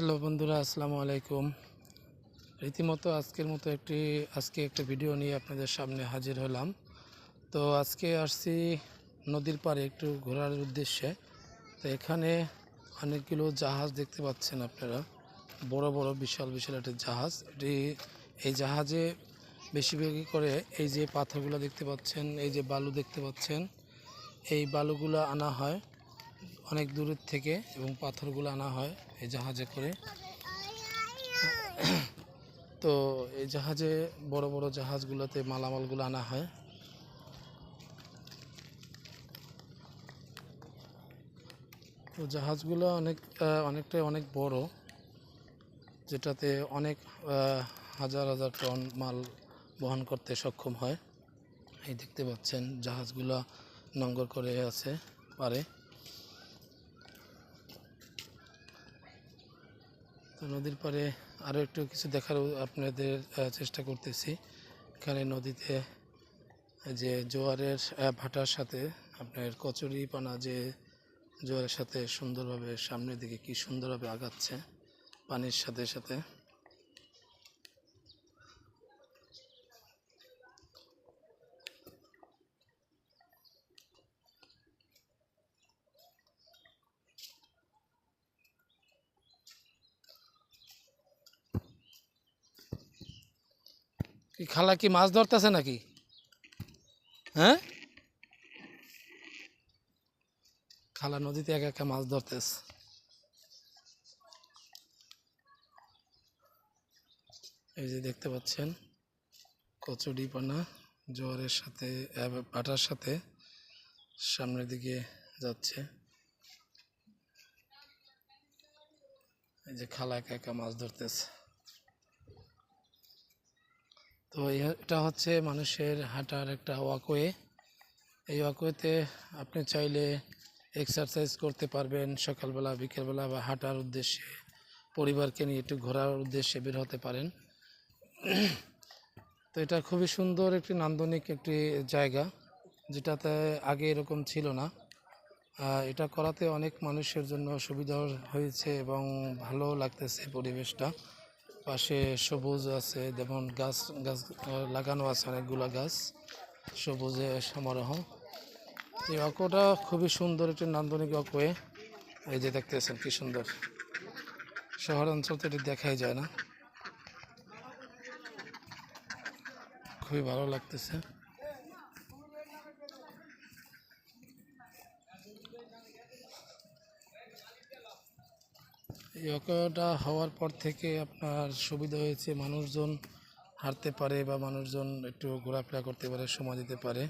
Hello বন্ধুরা, আসসালামু আলাইকুম। রীতিমতো আজকের মতো একটি, আজকে একটা ভিডিও নিয়ে আপনাদের সামনে হাজির হলাম। তো আজকে আসছি নদীর পাড়ে একটু ঘোরার উদ্দেশ্যে। তো এখানে অনেকগুলো জাহাজ দেখতে পাচ্ছেন আপনারা। বড় বড়, বিশাল বিশাল একটা জাহাজ। এটি, এই জাহাজে বেশিরভাগই করে এই যে পাথরগুলো দেখতে পাচ্ছেন, এই যে বালু দেখতে পাচ্ছেন, এই বালুগুলো আনা হয়। অনেক দূরের থেকে এবং পাথরগুলো আনা হয় এই জাহাজে করে। তো এই জাহাজে বড় বড় জাহাজগুলোতে মালামালগুলো আনা হয়। তো জাহাজগুলো অনেক অনেকটাই অনেক বড়, যেটাতে অনেক হাজার হাজার টন মাল বহন করতে সক্ষম হয়। এই দেখতে পাচ্ছেন, জাহাজগুলো নঙ্গর করে আছে, পারে। তো নদীর পারে আরও একটু কিছু দেখার আপনাদের চেষ্টা করতেছি। এখানে নদীতে যে জোয়ারের ভাটার সাথে আপনার কচুরি পানা যে জোয়ারের সাথে সুন্দরভাবে সামনের দিকে কি সুন্দরভাবে আগাচ্ছে, পানির সাথে সাথে। কি খালা কি মাছ ধরতেছে নাকি? হ্যাঁ? খালা নদীতে একা একা মাছ ধরতেছে। এই যে দেখতে পাচ্ছেন, কচুরি পানা জোয়ারের সাথে পাটার সাথে সামনের দিকে যাচ্ছে। এই যে খালা একা একা মাছ ধরতেছে। তো এটা হচ্ছে মানুষের হাঁটার একটা ওয়াকওয়ে এই ওয়াকওয়েতে আপনি চাইলে এক্সারসাইজ করতে পারবেন সকালবেলা, বিকেলবেলা বা হাঁটার উদ্দেশ্যে। পরিবারকে নিয়ে একটু ঘোরার উদ্দেশ্যে বের হতে পারেন। তো এটা খুবই সুন্দর একটি নান্দনিক একটি জায়গা, যেটাতে আগে এরকম ছিল না। এটা করাতে অনেক মানুষের জন্য সুবিধা হয়েছে এবং ভালো লাগতেছে পরিবেশটা। পাশে সবুজ আছে, যেমন গাছ গাছ লাগানো আছে, অনেকগুলো গাছ, সবুজে সমারোহ। এই অকোটা খুবই সুন্দর একটি নান্দনিক অকোয়ে এই যে দেখতেছেন, কি সুন্দর। শহর অঞ্চল তো এটি দেখাই যায় না। খুবই ভালো লাগতেছে। অকোটা হওয়ার পর থেকে আপনার সুবিধা হয়েছে, মানুষজন হাঁটতে পারে বা মানুষজন একটু ঘোরাফেরা করতে পারে, সময় দিতে পারে।